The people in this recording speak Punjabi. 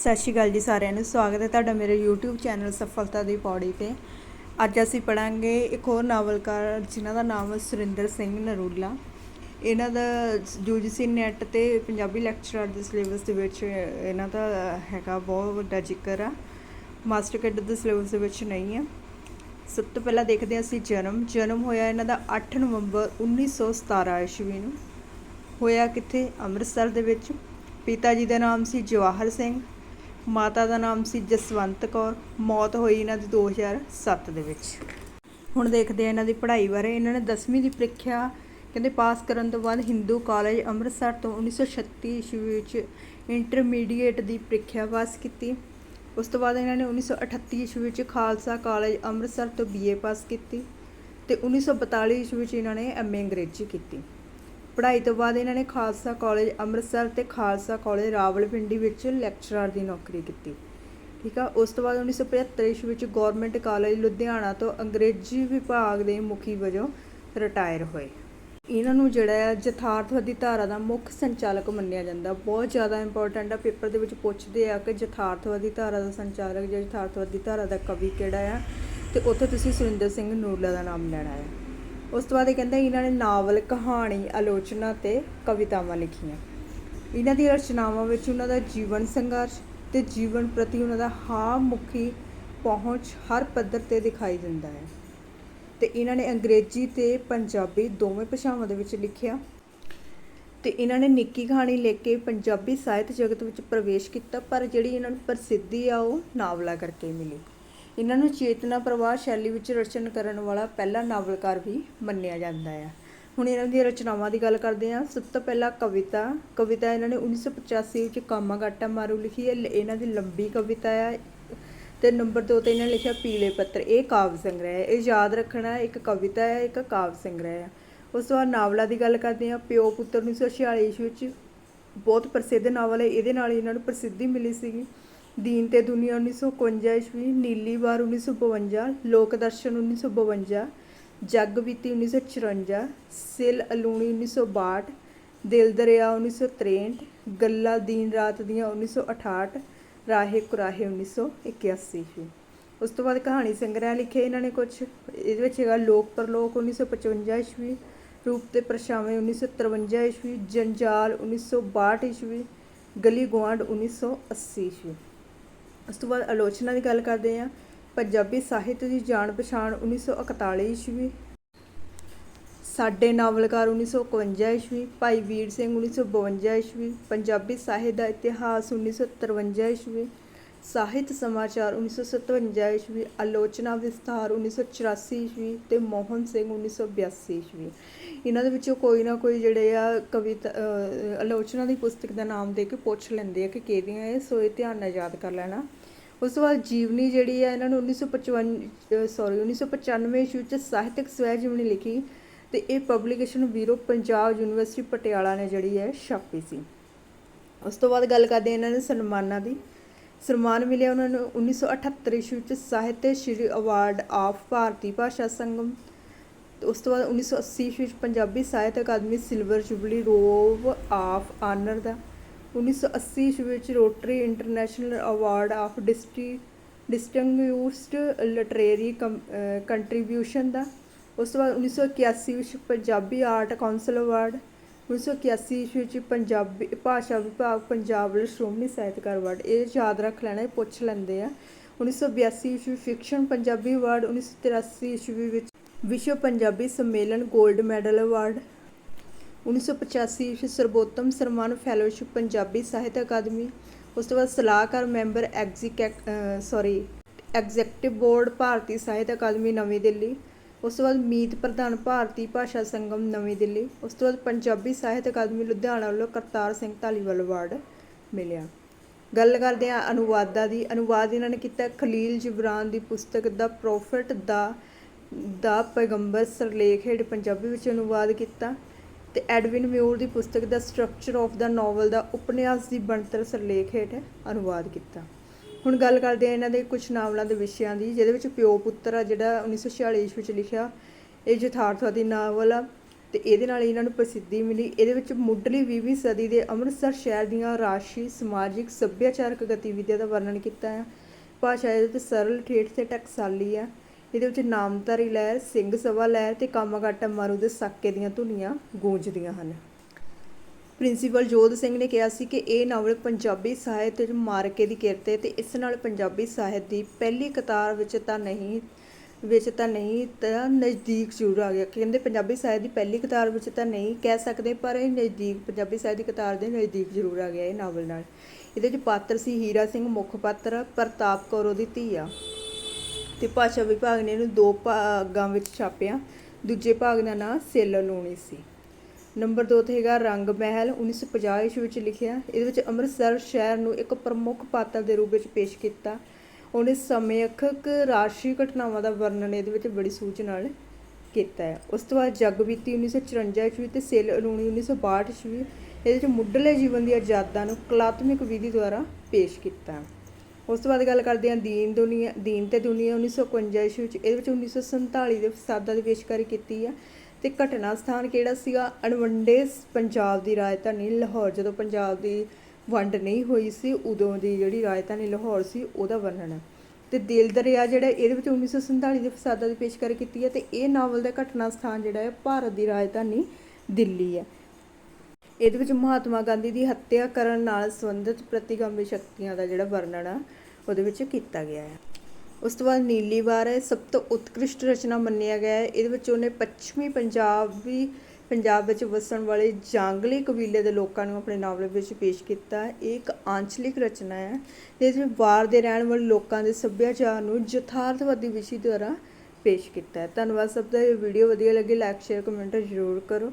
ਸਤਿ ਸ਼੍ਰੀ ਅਕਾਲ ਜੀ ਸਾਰਿਆਂ ਨੂੰ। ਸਵਾਗਤ ਹੈ ਤੁਹਾਡਾ ਮੇਰੇ YouTube ਚੈਨਲ ਸਫਲਤਾ ਦੀ ਪੌੜੀ ਤੇ। ਅੱਜ ਅਸੀਂ ਪੜਾਂਗੇ ਇੱਕ ਹੋਰ ਨਾਵਲਕਾਰ ਜਿਨ੍ਹਾਂ ਦਾ ਨਾਮ ਸੁਰਿੰਦਰ ਸਿੰਘ ਨਰੂਲਾ। ਇਹਨਾਂ ਦਾ UGC ਨੈਟ ਤੇ ਪੰਜਾਬੀ ਲੈਕਚਰਰ ਦੇ ਸਿਲੇਬਸ ਦੇ ਵਿੱਚ ਇਹਨਾਂ ਦਾ ਹੈਗਾ ਬਹੁਤ ਵੱਡਾ ਜ਼ਿਕਰ ਆ। ਮਾਸਟਰ ਕੈਡਰ ਦੇ ਸਿਲੇਬਸ ਦੇ ਵਿੱਚ ਨਹੀਂ ਆ। ਸਭ ਤੋਂ ਪਹਿਲਾਂ ਦੇਖਦੇ ਹਾਂ ਅਸੀਂ ਜਨਮ। ਜਨਮ ਹੋਇਆ ਇਹਨਾਂ ਦਾ 8 ਨਵੰਬਰ 1917 ਈਸਵੀ ਨੂੰ। ਹੋਇਆ ਕਿੱਥੇ? ਅੰਮ੍ਰਿਤਸਰ ਦੇ ਵਿੱਚ। ਪਿਤਾ ਜੀ ਦਾ ਨਾਮ ਸੀ ਜਵਾਹਰ ਸਿੰਘ। ਮਾਤਾ ਦਾ ਨਾਮ ਸੀ ਜਸਵੰਤ ਕੌਰ, ਮੌਤ ਹੋਈ ਇਹਨਾਂ ਦੀ 2007 ਦੇ ਵਿੱਚ। ਹੁਣ ਦੇਖਦੇ ਆ ਇਹਨਾਂ ਦੀ ਪੜ੍ਹਾਈ ਬਾਰੇ। ਇਹਨਾਂ ਨੇ 10ਵੀਂ ਦੀ ਪ੍ਰੀਖਿਆ ਕਹਿੰਦੇ ਪਾਸ ਕਰਨ ਤੋਂ ਬਾਅਦ ਹਿੰਦੂ ਕਾਲਜ ਅੰਮ੍ਰਿਤਸਰ ਤੋਂ 1936 ਈਸਵੀ ਵਿੱਚ ਇੰਟਰਮੀਡੀਏਟ ਦੀ ਪ੍ਰੀਖਿਆ ਪਾਸ ਕੀਤੀ। ਉਸ ਤੋਂ ਬਾਅਦ ਇਹਨਾਂ ਨੇ 1938 ਈਸਵੀ ਵਿੱਚ ਖਾਲਸਾ ਕਾਲਜ ਅੰਮ੍ਰਿਤਸਰ ਤੋਂ ਬੀਏ ਪਾਸ ਕੀਤੀ ਤੇ 1942 ਈਸਵੀ ਵਿੱਚ ਇਹਨਾਂ ਨੇ ਐਮਏ ਅੰਗਰੇਜ਼ੀ ਕੀਤੀ। ਪੜ੍ਹਾਈ ਤੋਂ ਬਾਅਦ ਇਹਨਾਂ ਨੇ ਖਾਲਸਾ ਕਾਲਜ ਅੰਮ੍ਰਿਤਸਰ ਤੇ ਖਾਲਸਾ ਕਾਲਜ ਰਾਵਲਪਿੰਡੀ ਵਿੱਚ ਲੈਕਚਰਰ ਦੀ ਨੌਕਰੀ ਕੀਤੀ। ਠੀਕ ਆ? ਉਸ ਤੋਂ ਬਾਅਦ 1975 ਈਸਵੀ ਵਿੱਚ ਗਵਰਨਮੈਂਟ ਕਾਲਜ ਲੁਧਿਆਣਾ ਤੋਂ ਅੰਗਰੇਜ਼ੀ ਵਿਭਾਗ ਦੇ ਮੁਖੀ ਵਜੋਂ ਰਿਟਾਇਰ ਹੋਏ। ਇਹਨਾਂ ਨੂੰ ਜਿਹੜਾ ਹੈ ਯਥਾਰਥਵਾਦੀ ਧਾਰਾ ਦਾ ਮੁੱਖ ਸੰਚਾਲਕ ਮੰਨਿਆ ਜਾਂਦਾ। ਬਹੁਤ ਜ਼ਿਆਦਾ ਇੰਪੋਰਟੈਂਟ ਆ, ਪੇਪਰ ਦੇ ਵਿੱਚ ਪੁੱਛਦੇ ਆ ਕਿ ਯਥਾਰਥਵਾਦੀ ਧਾਰਾ ਦਾ ਸੰਚਾਲਕ ਜਾਂ ਯਥਾਰਥਵਾਦੀ ਧਾਰਾ ਦਾ ਕਵੀ ਕਿਹੜਾ ਆ? ਤੇ ਉੱਥੇ ਤੁਸੀਂ ਸੁਰਿੰਦਰ ਸਿੰਘ ਨੂਰਲਾ ਦਾ ਨਾਮ ਲੈਣਾ ਹੈ ਉਸ ਤੋਂ ਬਾਅਦ ਇਹ ਕਹਿੰਦਾ ਇਹਨਾਂ ਨੇ ਨਾਵਲ, ਕਹਾਣੀ, ਆਲੋਚਨਾ ਤੇ ਕਵਿਤਾਵਾਂ ਲਿਖੀਆਂ। ਇਹਨਾਂ ਦੀਆਂ ਰਚਨਾਵਾਂ ਵਿੱਚ ਉਹਨਾਂ ਦਾ ਜੀਵਨ ਸੰਘਰਸ਼ ਤੇ ਜੀਵਨ ਪ੍ਰਤੀ ਉਹਨਾਂ ਦਾ ਹਾਂ ਮੁਖੀ ਪਹੁੰਚ ਹਰ ਪੱਧਰ ਤੇ ਦਿਖਾਈ ਦਿੰਦਾ ਹੈ। ਤੇ ਇਹਨਾਂ ਨੇ ਅੰਗਰੇਜ਼ੀ ਤੇ ਪੰਜਾਬੀ ਦੋਵੇਂ ਭਾਸ਼ਾਵਾਂ ਦੇ ਵਿੱਚ ਲਿਖਿਆ। ਤੇ ਇਹਨਾਂ ਨੇ ਨਿੱਕੀ ਕਹਾਣੀ ਲਿਖ ਕੇ ਪੰਜਾਬੀ ਸਾਹਿਤ ਜਗਤ ਵਿੱਚ ਪ੍ਰਵੇਸ਼ ਕੀਤਾ, ਪਰ ਜਿਹੜੀ ਇਹਨਾਂ ਨੂੰ ਪ੍ਰਸਿੱਧੀ ਆ ਉਹ ਨਾਵਲਾਂ ਕਰਕੇ ਮਿਲੀ। ਇਹਨਾਂ ਨੂੰ ਚੇਤਨਾ ਪ੍ਰਵਾਹ ਸ਼ੈਲੀ ਵਿੱਚ ਰਚਨ ਕਰਨ ਵਾਲਾ ਪਹਿਲਾ ਨਾਵਲਕਾਰ ਵੀ ਮੰਨਿਆ ਜਾਂਦਾ ਹੈ। ਹੁਣ ਇਹਨਾਂ ਦੀਆਂ ਰਚਨਾਵਾਂ ਦੀ ਗੱਲ ਕਰਦੇ ਹਾਂ। ਸਭ ਤੋਂ ਪਹਿਲਾਂ ਕਵਿਤਾ ਕਵਿਤਾ ਇਹਨਾਂ ਨੇ 1985 ਵਿੱਚ ਕਾਮਾਗਾਟਾ ਮਾਰੂ ਲਿਖੀ ਹੈ। ਲ- ਇਹਨਾਂ ਦੀ ਲੰਬੀ ਕਵਿਤਾ ਹੈ। ਤੇ ਨੰਬਰ 2 ਤੇ ਇਹਨਾਂ ਨੇ ਲਿਖਿਆ ਪੀਲੇ ਪੱਤਰ। ਇਹ ਕਾਵਿ ਸੰਗ੍ਰਹਿ ਹੈ। ਇਹ ਯਾਦ ਰੱਖਣਾ ਇੱਕ ਕਵਿਤਾ ਹੈ, ਇੱਕ ਕਾਵਿ ਸੰਗ੍ਰਹਿ ਹੈ। ਉਸ ਤੋਂ ਬਾਅਦ ਨਾਵਲਾਂ ਦੀ ਗੱਲ ਕਰਦੇ ਹਾਂ। ਪਿਓ ਪੁੱਤਰ 1946 ਈਸਵੀ ਵਿੱਚ ਬਹੁਤ ਪ੍ਰਸਿੱਧ ਨਾਵਲ ਹੈ। ਇਹਦੇ ਨਾਲ ਇਹਨਾਂ ਨੂੰ ਪ੍ਰਸਿੱਧੀ ਮਿਲੀ ਸੀਗੀ। ਦੀਨ ਤੇ ਦੁਨੀਆ 1951 ਈਸਵੀ ਨੀਲੀ ਵਾਰ 1952 ਲੋਕ ਦਰਸ਼ਨ 1952 ਜੱਗ ਬੀਤੀ 1954 ਸਿਲ ਅਲੂਣੀ 1962 ਦਿਲ ਦਰਿਆ 1963 ਗੱਲਾਂ ਦੀਨ ਰਾਤ ਦੀਆਂ 1968 ਰਾਹੇ ਕੁਰਾਹੇ 1981 ਈਸਵੀ ਉਸ ਤੋਂ ਬਾਅਦ ਕਹਾਣੀ ਸੰਗ੍ਰਹਿ ਲਿਖੇ ਇਹਨਾਂ ਨੇ ਕੁਝ ਇਹਦੇ ਵਿੱਚ ਹੈਗਾ ਲੋਕ ਪਰਲੋਕ 1955 ਈਸਵੀ ਰੂਪ ਤੇ ਪਰਛਾਵੇਂ 1953 ਈਸਵੀ ਜੰਜਾਲ 1962 ਈਸਵੀ ਗਲੀ ਗੁਆਂਢ 1980 ਈਸਵੀ ਉਸ ਤੋਂ ਬਾਅਦ ਆਲੋਚਨਾ ਦੀ ਗੱਲ ਕਰਦੇ ਹਾਂ। ਪੰਜਾਬੀ ਸਾਹਿਤ ਦੀ ਜਾਣ ਪਛਾਣ 1941 ਈਸਵੀ। ਸਾਡੇ ਨਾਵਲਕਾਰ 1951 ਈਸਵੀ। ਭਾਈ ਵੀਰ ਸਿੰਘ 1952 ਈਸਵੀ। ਪੰਜਾਬੀ ਸਾਹਿਤ ਦਾ ਇਤਿਹਾਸ 1953 ਈਸਵੀ। ਸਾਹਿਤ ਸਮਾਚਾਰ 1957 ਈਸਵੀ, ਆਲੋਚਨਾ ਵਿਸਥਾਰ 1984 ਈਸਵੀ ਤੇ ਮੋਹਨ ਸਿੰਘ 1982 ਈਸਵੀ। ਇਹਨਾਂ ਦੇ ਵਿੱਚੋਂ ਕੋਈ ਨਾ ਕੋਈ ਜਿਹੜੇ ਆ ਕਵਿਤਾ ਆਲੋਚਨਾ ਦੀ ਪੁਸਤਕ ਦਾ ਨਾਮ ਦੇ ਕੇ ਪੁੱਛ ਲੈਂਦੇ ਆ ਕਿ ਕਿਹਦੀਆਂ ਇਹ, ਸੋ ਇਹ ਧਿਆਨ ਨਾਲ ਯਾਦ ਕਰ ਲੈਣਾ। ਉਸ ਤੋਂ ਬਾਅਦ ਜੀਵਨੀ ਜਿਹੜੀ ਆ, ਇਹਨਾਂ ਨੂੰ 1955 ਸੌਰੀ 1995 ਈਸਵੀ ਵਿੱਚ ਸਾਹਿਤਕ ਸਵੈ ਜੀਵਨੀ ਲਿਖੀ ਤੇ ਇਹ ਪਬਲੀਕੇਸ਼ਨ ਵੀਰੋ ਪੰਜਾਬ ਯੂਨੀਵਰਸਿਟੀ ਪਟਿਆਲਾ ਨੇ ਜਿਹੜੀ ਹੈ ਛਾਪੀ ਸੀ। ਉਸ ਤੋਂ ਬਾਅਦ ਗੱਲ ਕਰਦੇ ਇਹਨਾਂ ਨੇ ਸਨਮਾਨਾਂ ਦੀ। ਸਨਮਾਨ ਮਿਲਿਆ ਉਹਨਾਂ ਨੂੰ 1978 ਈਸਵੀ ਵਿੱਚ ਸਾਹਿਤ ਸ਼੍ਰੀ ਅਵਾਰਡ ਆਫ ਭਾਰਤੀ ਭਾਸ਼ਾ ਸੰਗਮ। ਤੇ ਉਸ ਤੋਂ ਬਾਅਦ 1980 ਈਸਵੀ ਵਿੱਚ Punjabi Sahit Akademi silver jubilee roll of honour ਦਾ। 1980 ਈਸਵੀ ਵਿੱਚ ਰੋਟਰੀ ਇੰਟਰਨੈਸ਼ਨਲ ਅਵਾਰਡ ਆਫ ਡਿਸਟੀ ਡਿਸਟਿੰਗਿਊਸਡ ਲਿਟਰੇਰੀ ਕੰਟਰੀਬਿਊਸ਼ਨ ਦਾ। ਉਸ ਤੋਂ ਬਾਅਦ 1981 ਵਿੱਚ ਪੰਜਾਬੀ ਆਰਟ ਕੌਂਸਲ ਅਵਾਰਡ 1981 ਈਸਵੀ ਵਿੱਚ ਪੰਜਾਬੀ ਭਾਸ਼ਾ ਵਿਭਾਗ ਪੰਜਾਬ ਵੱਲੋਂ ਸ਼੍ਰੋਮਣੀ ਸਾਹਿਤਕਾਰ ਅਵਾਰਡ ਇਹ ਯਾਦ ਰੱਖ ਲੈਣਾ ਇਹ ਪੁੱਛ ਲੈਂਦੇ ਆ। 1982 ਈਸਵੀ ਫਿਕਸ਼ਨ ਪੰਜਾਬੀ ਅਵਾਰਡ 1983 ਈਸਵੀ ਵਿੱਚ ਵਿਸ਼ਵ ਪੰਜਾਬੀ ਸੰਮੇਲਨ 골ਡ ਮੈਡਲ ਅਵਾਰਡ 1985 ਵਿੱਚ ਸਰਬੋਤਮ ਸਨਮਾਨ ਫੈਲੋਸ਼ਿਪ ਪੰਜਾਬੀ ਸਾਹਿਤ ਅਕਾਦਮੀ, ਉਸ ਤੋਂ ਬਾਅਦ ਸਲਾਹਕਾਰ member ਐਗਜ਼ੀਕੈਕ sorry executive board Bharti Sahit Akademi, ਨਵੀਂ ਦਿੱਲੀ ਉਸ ਤੋਂ ਬਾਅਦ ਮੀਤ ਪ੍ਰਧਾਨ ਭਾਰਤੀ ਭਾਸ਼ਾ ਸੰਗਮ, ਨਵੀਂ ਦਿੱਲੀ। ਉਸ ਤੋਂ ਬਾਅਦ ਪੰਜਾਬੀ ਸਾਹਿਤ ਅਕਾਦਮੀ, ਲੁਧਿਆਣਾ ਵੱਲੋਂ ਕਰਤਾਰ ਸਿੰਘ ਧਾਲੀਵਾਲ ਅਵਾਰਡ ਮਿਲਿਆ। ਗੱਲ ਕਰਦੇ ਹਾਂ ਅਨੁਵਾਦਾਂ ਦੀ। ਅਨੁਵਾਦ ਇਹਨਾਂ ਨੇ ਕੀਤਾ ਖਲੀਲ ਜਿਬਰਾਨ ਦੀ ਪੁਸਤਕ ਦਾ ਪ੍ਰੋਫਿਟ ਦਾ ਦਾ ਪੈਗੰਬਰ ਸਰਲੇਖ ਹੇਠ ਪੰਜਾਬੀ ਵਿੱਚ ਅਨੁਵਾਦ ਕੀਤਾ ਤੇ ਐਡਵਿਨ ਮਿਊਰ ਦੀ ਪੁਸਤਕ the structure of the novel ਦਾ ਉਪਨਿਆਸ ਦੀ ਬਣਤਰ ਸਰਲੇਖ ਹੇਠ ਅਨੁਵਾਦ ਕੀਤਾ। ਹੁਣ ਗੱਲ ਕਰਦੇ ਆ ਇਹਨਾਂ ਦੇ ਕੁਝ ਨਾਵਲਾਂ ਦੇ ਵਿਸ਼ਿਆਂ ਦੀ, ਜਿਹਦੇ ਵਿੱਚ ਪਿਓ ਪੁੱਤਰ ਆ, ਜਿਹੜਾ 1946 ਈਸਵੀ ਵਿੱਚ ਲਿਖਿਆ, ਇਹ ਯਥਾਰਥਵਾਦੀ ਨਾਵਲ ਆ, ਤੇ ਇਹਦੇ ਨਾਲ ਇਹਨਾਂ ਨੂੰ ਪ੍ਰਸਿੱਧੀ ਮਿਲੀ। ਇਹਦੇ ਵਿੱਚ ਮੁੱਢਲੀ 20ਵੀਂ ਸਦੀ ਦੇ ਅੰਮ੍ਰਿਤਸਰ ਸ਼ਹਿਰ ਦੀਆਂ ਰਾਸ਼ੀ, ਸਮਾਜਿਕ ਸੱਭਿਆਚਾਰਕ ਗਤੀਵਿਧੀਆਂ ਦਾ ਵਰਣਨ ਕੀਤਾ ਹੈ ਭਾਸ਼ਾ ਇਹਦੇ ਵਿੱਚ ਸਰਲ, ਠੇਠ ਤੇ ਟਕਸਾਲੀ ਆ। ਇਹਦੇ ਵਿੱਚ ਨਾਮਧਾਰੀ ਲਹਿਰ, ਸਿੰਘ ਸਭਾ ਲਹਿਰ ਤੇ ਕਾਮਾਗਾਟਾ ਮਾਰੂ ਦੇ ਸਾਕੇ ਦੀਆਂ ਧੁਨੀਆਂ ਗੂੰਜਦੀਆਂ ਹਨ। ਪ੍ਰਿੰਸੀਪਲ ਜੋਧ ਸਿੰਘ ਨੇ ਕਿਹਾ ਸੀ ਕਿ ਇਹ ਨਾਵਲ ਪੰਜਾਬੀ ਸਾਹਿਤ ਵਿੱਚ ਮਾਰਕੇ ਦੀ ਕਿਰਤ ਹੈ ਤੇ ਇਸ ਨਾਲ ਪੰਜਾਬੀ ਸਾਹਿਤ ਦੀ ਪਹਿਲੀ ਕਤਾਰ ਵਿੱਚ ਤਾਂ ਨਹੀਂ, ਵਿੱਚ ਤਾਂ ਨਹੀਂ ਤਾਂ ਨਜ਼ਦੀਕ ਜ਼ਰੂਰ ਆ ਗਿਆ। ਕਹਿੰਦੇ ਪੰਜਾਬੀ ਸਾਹਿਤ ਦੀ ਪਹਿਲੀ ਕਤਾਰ ਵਿੱਚ ਤਾਂ ਨਹੀਂ ਕਹਿ ਸਕਦੇ, ਪਰ ਇਹ ਨਜ਼ਦੀਕ, ਪੰਜਾਬੀ ਸਾਹਿਤ ਦੀ ਕਤਾਰ ਦੇ ਨਜ਼ਦੀਕ ਜ਼ਰੂਰ ਆ ਗਿਆ ਇਹ ਨਾਵਲ ਨਾਲ। ਇਹਦੇ ਵਿੱਚ ਪਾਤਰ ਸੀ ਹੀਰਾ ਸਿੰਘ, ਮੁੱਖ ਪਾਤਰ ਪ੍ਰਤਾਪ ਕੌਰ ਉਹਦੀ ਧੀ ਆ। ਤੇ ਭਾਸ਼ਾ ਵਿਭਾਗ ਨੇ ਇਹਨੂੰ ਦੋ ਭਾਗਾਂ ਵਿੱਚ ਛਾਪਿਆ। ਦੂਜੇ ਭਾਗ ਦਾ ਨਾਂ ਸੇਲ ਲੂਣੀ ਸੀ। ਨੰਬਰ 2 ਤੇ ਹੈਗਾ ਰੰਗ ਮਹਿਲ 1950 ਈਸਵੀ ਵਿੱਚ ਲਿਖਿਆ। ਇਹਦੇ ਵਿੱਚ ਅੰਮ੍ਰਿਤਸਰ ਸ਼ਹਿਰ ਨੂੰ ਇੱਕ ਪ੍ਰਮੁੱਖ ਪਾਤਰ ਦੇ ਰੂਪ ਵਿੱਚ ਪੇਸ਼ ਕੀਤਾ। ਉਹਨੇ ਸਮੇਖਕ ਰਾਸ਼ਟਰੀ ਘਟਨਾਵਾਂ ਦਾ ਵਰਣਨ ਇਹਦੇ ਵਿੱਚ ਬੜੀ ਸੂਝ ਨਾਲ ਕੀਤਾ ਹੈ। ਉਸ ਤੋਂ ਬਾਅਦ ਜਗਬੀਤੀ 1954 ਈਸਵੀ ਤੇ ਸੇਲ ਅਲੂਣੀ 1962 ਈਸਵੀ, ਇਹਦੇ ਵਿੱਚ ਮੁੱਢਲੇ ਜੀਵਨ ਦੀ ਆਜ਼ਾਦਾਂ ਨੂੰ ਕਲਾਤਮਿਕ ਵਿਧੀ ਦੁਆਰਾ ਪੇਸ਼ ਕੀਤਾ ਉਸ ਤੋਂ ਬਾਅਦ ਗੱਲ ਕਰਦੇ ਹਾਂ ਦੀਨ ਦੁਨੀਆ, ਦੀਨ ਤੇ ਦੁਨੀਆ 1951 ਈਸਵੀ ਵਿੱਚ, ਇਹਦੇ ਵਿੱਚ 1947 ਦੇ ਫਸਾਦਾਂ ਦੀ ਪੇਸ਼ਕਾਰੀ ਕੀਤੀ ਆ ਤੇ ਘਟਨਾ ਸਥਾਨ ਕਿਹੜਾ ਸੀਗਾ? ਅਣਵੰਡੇ ਪੰਜਾਬ ਦੀ ਰਾਜਧਾਨੀ ਲਾਹੌਰ। ਜਦੋਂ ਪੰਜਾਬ ਦੀ ਵੰਡ ਨਹੀਂ ਹੋਈ ਸੀ, ਉਦੋਂ ਦੀ ਜਿਹੜੀ ਰਾਜਧਾਨੀ ਲਾਹੌਰ ਸੀ, ਉਹਦਾ ਵਰਣਨ ਹੈ। ਤੇ ਦਿਲ ਦਰਿਆ ਜਿਹੜਾ, ਇਹਦੇ ਵਿੱਚ 1947 ਦੇ ਫਸਾਦਾਂ ਦੀ ਪੇਸ਼ਕਾਰੀ ਕੀਤੀ ਹੈ ਤੇ ਇਹ ਨਾਵਲ ਦਾ ਘਟਨਾ ਸਥਾਨ ਜਿਹੜਾ ਹੈ, ਭਾਰਤ ਦੀ ਰਾਜਧਾਨੀ ਦਿੱਲੀ ਹੈ। ਇਹਦੇ ਵਿੱਚ ਮਹਾਤਮਾ ਗਾਂਧੀ ਦੀ ਹੱਤਿਆ ਕਰਨ ਨਾਲ ਸੰਬੰਧਿਤ ਪ੍ਰਤੀਗਾਮੀ ਸ਼ਕਤੀਆਂ ਦਾ ਜਿਹੜਾ ਵਰਣਨ ਆ, ਉਹਦੇ ਵਿੱਚ ਕੀਤਾ ਗਿਆ ਹੈ। ਉਸ ਤੋਂ ਬਾਅਦ ਨੀਲੀ ਵਾਰ ਹੈ, ਸਭ ਤੋਂ ਉਤਕ੍ਰਿਸ਼ਟ ਰਚਨਾ ਮੰਨਿਆ ਗਿਆ ਹੈ। ਇਹਦੇ ਵਿੱਚ ਉਹਨੇ ਪੱਛਮੀ ਪੰਜਾਬੀ ਪੰਜਾਬ ਵਿੱਚ ਵਸਣ ਵਾਲੇ ਜਾਂਗਲੀ ਕਬੀਲੇ ਦੇ ਲੋਕਾਂ ਨੂੰ ਆਪਣੇ ਨਾਵਲ ਵਿੱਚ ਪੇਸ਼ ਕੀਤਾ ਇਹ ਇੱਕ ਆਂਚਲਿਕ ਰਚਨਾ ਹੈ। ਜਿਸ ਵਿੱਚ ਵਾਰ ਦੇ ਰਹਿਣ ਵਾਲੇ ਲੋਕਾਂ ਦੇ ਸੱਭਿਆਚਾਰ ਨੂੰ ਯਥਾਰਥਵਾਦੀ ਵਿਸ਼ੇ ਦੁਆਰਾ ਪੇਸ਼ ਕੀਤਾ ਹੈ। ਧੰਨਵਾਦ ਸਭ ਦਾ। ਇਹ ਵੀਡੀਓ ਵਧੀਆ ਲੱਗੇ ਲਾਈਕ ਸ਼ੇਅਰ ਕਮੈਂਟ ਜ਼ਰੂਰ ਕਰੋ।